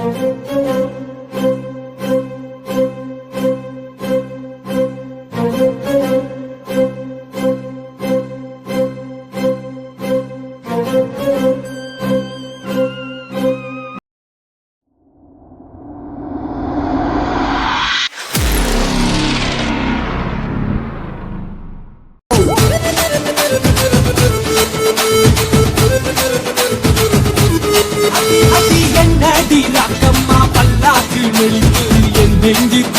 அடி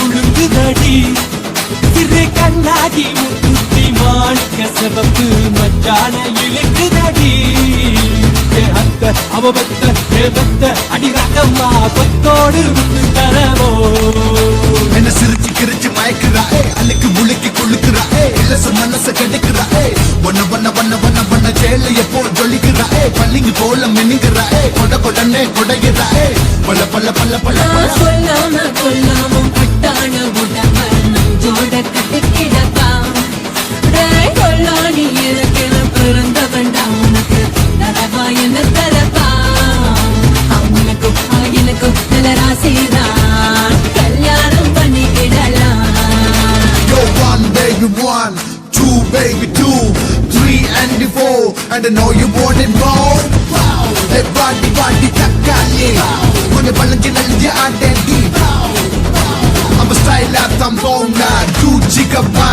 நெஞ்சு சிறு கண்ணாடி முத்துத்தி மாணிக்க சிவப்பு மச்சான இழுக்குதடி அத்த அவபத்த ஏபத்த அடி ராக்கம்மா கொத்தோடு விட்டு தரவோ. என்ன சிரிச்சு கிரிச்சு மயக்குறா ஏ அன்னைக்கு முழுக்கி கொழுக்குறா இலச மனச கெடுக்குறா ஒன்ன பண்ண பண்ண பண்ண பண்ண ஜெயில எப்போ ஜொலிக்குறா பள்ளிங்க போல மின்னுக்குறா ஏ கொட And I know you want it more Hey, body, body, takkali Mune balanji nalji adendi I'm a style at the moment Gucci Gabbana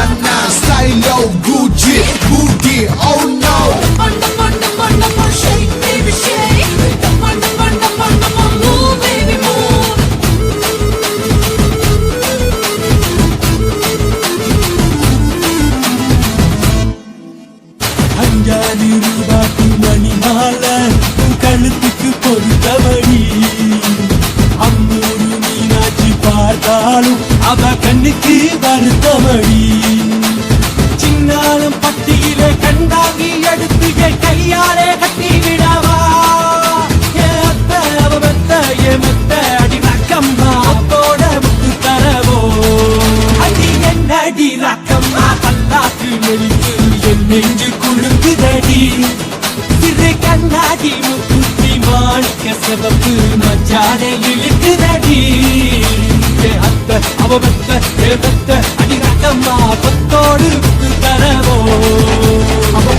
வருத்தபடி சின்னாலும் பட்டியிலே கண்டாங்கி எடுத்து என் கையாலே கட்டி விடவா. ஏத்த அவத்த ஏமத்த அடி ரக்கம்மா. அப்போட முத்து தரவோ. அடி என்னடி ரக்கம்மா? பல்லாக்கு நெறிக்கு என் நெஞ்சு குழுங்குதடி சிறு கண்ணாடி முக்குத்தி மாணிக்க சிவப்பு மச்சாடை இழுக்குதடி. அத்த அவ ஏமத்த ஏ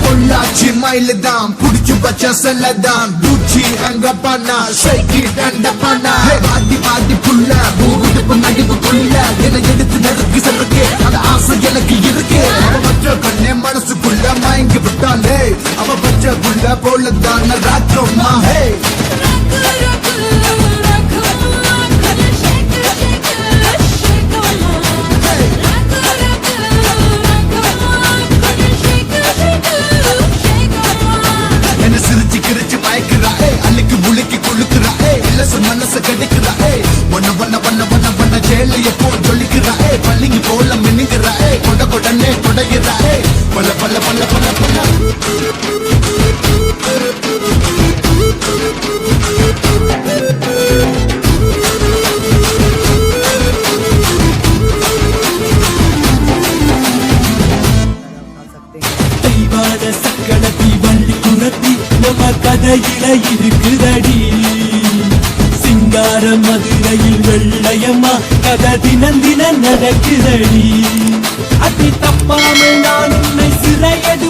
பொள்ளாச்சி மயில தான் புடிச்சு வச்ச செல்ல தான். குச்சி அங்க பண்ணா ஷைக்கி டண்ட பண்ணா. பாதி பாதி புள்ள பூகுடுப்பு நடிப்பு புள்ள. என்னை எடுத்து நெருக்கி செல்லுக்கு அந்த ஆசை எனக்கு இருக்கு. அவ பச்சை கண்ணே மனசுக்குள்ள மயங்கி விட்டாலே அவ பச்சை புள்ள போல தான் ராத்திரமா ஹே. சக்கடத்தி வள்ளி குரத்தி நம்ம கதையில இருக்குதடி. சிங்கார மதுரையில் வெள்ளையம்மா கதை தினம் தினம் நடக்குதடி. அதி தப்பாமல் நான் உன்னை சிறையடி